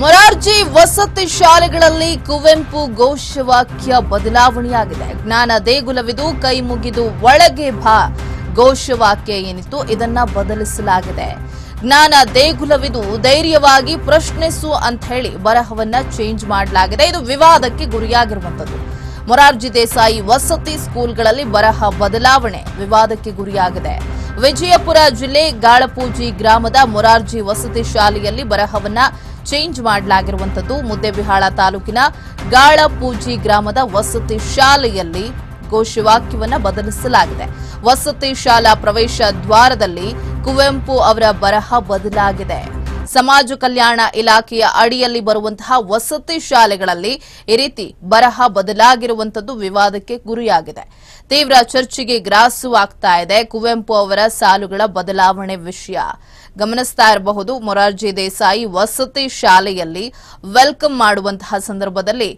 ಮೊರಾರ್ಜಿ ವಸತಿ ಶಾಲೆಗಳಲ್ಲಿ ಕುವೆಂಪು ಘೋಷವಾಕ್ಯ ಬದಲಾವಣೆಯಾಗಿದೆ. ಜ್ಞಾನ ದೇಗುಲವಿದು ಕೈ ಮುಗಿದು ಒಳಗೆ ಬಾ. ಘೋಷವಾಕ್ಯ ಏನಿತ್ತು ಇದನ್ನ ಬದಲಿಸಲಾಗಿದೆ. ಜ್ಞಾನ ದೇಗುಲವಿದು ಧೈರ್ಯವಾಗಿ ಪ್ರಶ್ನಿಸು ಅಂತ ಹೇಳಿ ಬರಹವನ್ನ ಚೇಂಜ್ ಮಾಡಲಾಗಿದೆ. ಇದು ವಿವಾದಕ್ಕೆ ಗುರಿಯಾಗಿರುವಂತದ್ದು ಮೊರಾರ್ಜಿ ದೇಸಾಯಿ ವಸತಿ ಸ್ಕೂಲ್ಗಳಲ್ಲಿ ಬರಹ ಬದಲಾವಣೆ ವಿವಾದಕ್ಕೆ ಗುರಿಯಾಗಿದೆ. ವಿಜಯಪುರ ಜಿಲ್ಲೆ ಗಾಳಪೂಜಿ ಗ್ರಾಮದ ಮೊರಾರ್ಜಿ ವಸತಿ ಶಾಲೆಯಲ್ಲಿ ಬರಹವನ್ನ ಚೇಂಜ್ ಮಾಡಲಾಗಿರುವಂತದ್ದು ಮುದ್ದೆಬಿಹಾಳ ತಾಲೂಕಿನ ಗಾಳಪೂಜಿ ಗ್ರಾಮದ ವಸತಿ ಶಾಲೆಯಲ್ಲಿ ಘೋಷವಾಕ್ಯವನ್ನು ಬದಲಿಸಲಾಗಿದೆ. ವಸತಿ ಶಾಲಾ ಪ್ರವೇಶ ದ್ವಾರದಲ್ಲಿ ಕುವೆಂಪು ಅವರ ಬರಹ ಬದಲಾಗಿದೆ. ಸಮಾಜ ಕಲ್ಯಾಣ ಇಲಾಖೆಯ ಅಡಿಯಲ್ಲಿ ಬರುವಂತಹ ವಸತಿ ಶಾಲೆಗಳಲ್ಲಿ ಈ ರೀತಿ ಬರಹ ಬದಲಾಗಿರುವಂತದ್ದು ವಿವಾದಕ್ಕೆ ಗುರಿಯಾಗಿದೆ. ತೀವ್ರ ಚರ್ಚೆಗೆ ಗ್ರಾಸವಾಗ್ತಾ ಇದೆ. ಕುವೆಂಪು ಅವರ ಸಾಲುಗಳ ಬದಲಾವಣೆ ವಿಷಯ. ಗಮನಿಸ್ತಾ ಇರಬಹುದು, ಮೊರಾರ್ಜಿ ದೇಸಾಯಿ ವಸತಿ ಶಾಲೆಯಲ್ಲಿ ವೆಲ್ಕಮ್ ಮಾಡುವಂತಹ ಸಂದರ್ಭದಲ್ಲಿ,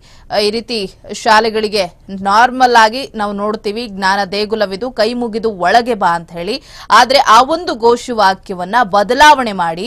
ಈ ರೀತಿ ಶಾಲೆಗಳಿಗೆ ನಾರ್ಮಲ್ ಆಗಿ ನಾವು ನೋಡ್ತೀವಿ, ಜ್ಞಾನ ದೇಗುಲವಿದು, ಕೈ ಮುಗಿದು ಒಳಗೆ ಬಾ ಅಂತ ಹೇಳಿ. ಆದ್ರೆ ಆ ಒಂದು ಘೋಷವಾಕ್ಯವನ್ನ ಬದಲಾವಣೆ ಮಾಡಿ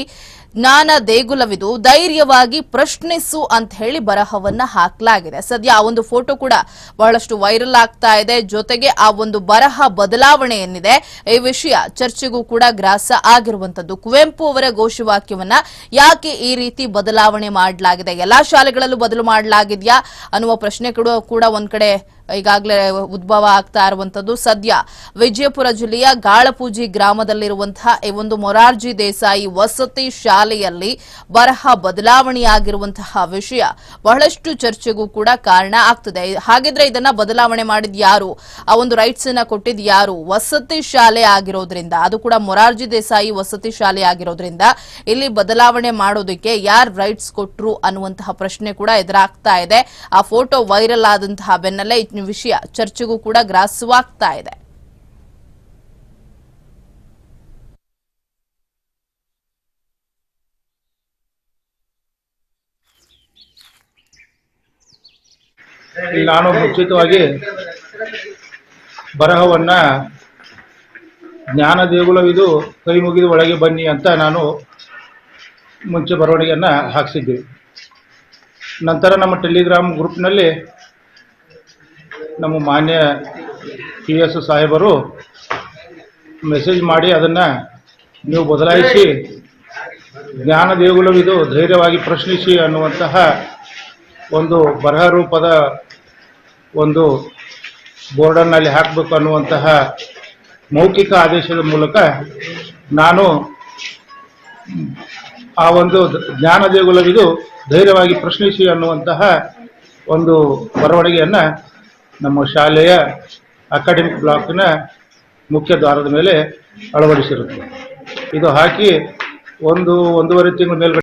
ಜ್ಞಾನ ದೇಗುಲವಿದು, ಧೈರ್ಯವಾಗಿ ಪ್ರಶ್ನಿಸು ಅಂತ ಹೇಳಿ ಬರಹವನ್ನ ಹಾಕಲಾಗಿದೆ. ಸದ್ಯ ಆ ಒಂದು ಫೋಟೋ ಕೂಡ ಬಹಳಷ್ಟು ವೈರಲ್ ಆಗ್ತಾ ಇದೆ. ಜೊತೆಗೆ ಆ ಒಂದು ಬರಹ ಬದಲಾವಣೆ ಏನಿದೆ, ಈ ವಿಷಯ ಚರ್ಚೆಗೂ ಕೂಡ ಗ್ರಾಸ ಆಗಿರುವಂತದ್ದು ಕುವೆಂಪು ಅವರ ಘೋಷವಾಕ್ಯವನ್ನ ಯಾಕೆ ಈ ರೀತಿ ಬದಲಾವಣೆ ಮಾಡಲಾಗಿದೆ? ಎಲ್ಲಾ ಶಾಲೆಗಳಲ್ಲೂ ಬದಲು ಮಾಡಲಾಗಿದೆಯಾ ಅನ್ನುವ ಪ್ರಶ್ನೆ ಕೂಡ ಒಂದ್ ಕಡೆ ಈಗಾಗಲೇ ಉದ್ಭವ ಆಗ್ತಾ ಇರುವಂತದ್ದು ಸದ್ಯ ವಿಜಯಪುರ ಜಿಲ್ಲೆಯ ಗಾಳಪೂಜಿ ಗ್ರಾಮದಲ್ಲಿರುವಂತಹ ಈ ಒಂದು ಮೊರಾರ್ಜಿ ದೇಸಾಯಿ ವಸತಿ ಶಾಲೆಯಲ್ಲಿ ಬರಹ ಬದಲಾವಣೆಯಾಗಿರುವಂತಹ ವಿಷಯ ಬಹಳಷ್ಟು ಚರ್ಚೆಗೂ ಕೂಡ ಕಾರಣ ಆಗ್ತದೆ. ಹಾಗಿದ್ರೆ ಇದನ್ನ ಬದಲಾವಣೆ ಮಾಡಿದ ಯಾರು? ಆ ಒಂದು ರೈಟ್ಸ್ ಅನ್ನ ಕೊಟ್ಟಿದ್ ಯಾರು? ವಸತಿ ಶಾಲೆ ಆಗಿರೋದ್ರಿಂದ, ಅದು ಕೂಡ ಮೊರಾರ್ಜಿ ದೇಸಾಯಿ ವಸತಿ ಶಾಲೆ ಆಗಿರೋದ್ರಿಂದ ಇಲ್ಲಿ ಬದಲಾವಣೆ ಮಾಡೋದಕ್ಕೆ ಯಾರು ರೈಟ್ಸ್ ಕೊಟ್ರು ಅನ್ನುವಂತಹ ಪ್ರಶ್ನೆ ಕೂಡ ಎದುರಾಗ್ತಾ ಇದೆ. ಆ ಫೋಟೋ ವೈರಲ್ ಆದಂತಹ ಬೆನ್ನಲ್ಲೇ ವಿಷಯ ಚರ್ಚೆಗೂ ಕೂಡ ಗ್ರಾಸವಾಗ್ತಾ ಇದೆ. ನಾನು ಮುಂಚಿತವಾಗಿ ಬರಹವನ್ನ ಜ್ಞಾನ ದೇಗುಲವಿದು ಕೈ ಮುಗಿದು ಒಳಗೆ ಬನ್ನಿ ಅಂತ ನಾನು ಮುಂಚೆ ಬರವಣಿಗೆಯನ್ನು ಹಾಕ್ಸಿದ್ವಿ ನಂತರ ನಮ್ಮ ಟೆಲಿಗ್ರಾಮ್ ಗ್ರೂಪ್ನಲ್ಲಿ ನಮ್ಮ ಮಾನ್ಯ ಪಿ ಎಸ್ ಸಾಹೇಬರು ಮೆಸೇಜ್ ಮಾಡಿ ಅದನ್ನು ನೀವು ಬದಲಾಯಿಸಿ ಜ್ಞಾನ ದೇಗುಲವಿದು ಧೈರ್ಯವಾಗಿ ಪ್ರಶ್ನಿಸಿ ಅನ್ನುವಂತಹ ಒಂದು ಬರಹ ರೂಪದ ಒಂದು ಬೋರ್ಡನ್ನಲ್ಲಿ ಹಾಕಬೇಕು ಅನ್ನುವಂತಹ ಮೌಖಿಕ ಆದೇಶದ ಮೂಲಕ ನಾನು ಆ ಒಂದು ಜ್ಞಾನ ದೇಗುಲವಿದು ಧೈರ್ಯವಾಗಿ ಪ್ರಶ್ನಿಸಿ ಅನ್ನುವಂತಹ ಒಂದು ಬರವಣಿಗೆಯನ್ನು ನಮ್ಮ ಶಾಲೆಯ ಅಕಾಡೆಮಿಕ್ ಬ್ಲಾಕ್ನ ಮುಖ್ಯ ದ್ವಾರದ ಮೇಲೆ ಅಳವಡಿಸಿರುತ್ತೆ ಇದು ಹಾಕಿ ಒಂದು ಒಂದೂವರೆ ತಿಂಗಳ ಮೇಲ್ಗಡೆ